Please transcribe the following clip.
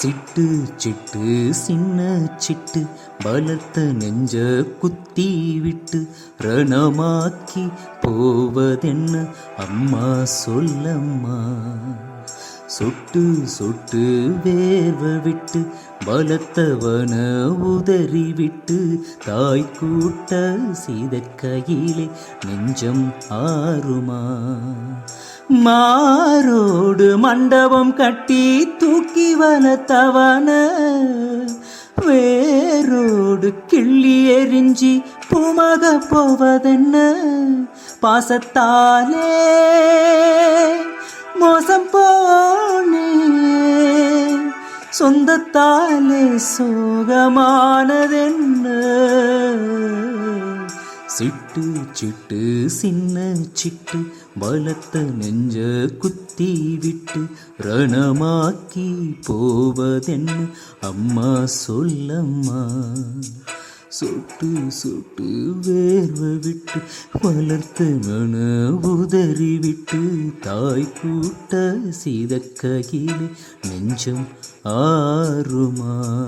சிட்டு சிட்டு சின்ன சிட்டு பலத்த நெஞ்ச குத்தி விட்டு ரணமாக்கி போவதென்ன அம்மா சொல்லம்மா? சொட்டு சொட்டு வேர்வ விட்டு பலத்தவன உதறி விட்டு தாய் கூட்ட சீதக்கையிலே நெஞ்சம் ஆறுமா? மாரோடு மண்டபம் கட்டி தூக்கி வளர்த்தவன வேரோடு கிள்ளி எரிஞ்சி புமக போவதென்ன? பாசத்தாலே மோசம் போனே. சொந்தத்தாலே சோகமானதென்ன? சிட்டு சிட்டு சின்ன சிட்டு பலத்த நெஞ்ச குத்தி விட்டு ரணமாக்கி போவதென்ன அம்மா சொல்லம்மா. சொட்டு சொட்டு வேர்வை விட்டு வளர்த்த மன உதறி விட்டு தாய் கூட்ட சீதக்கையிலே நெஞ்சம் ஆறுமா.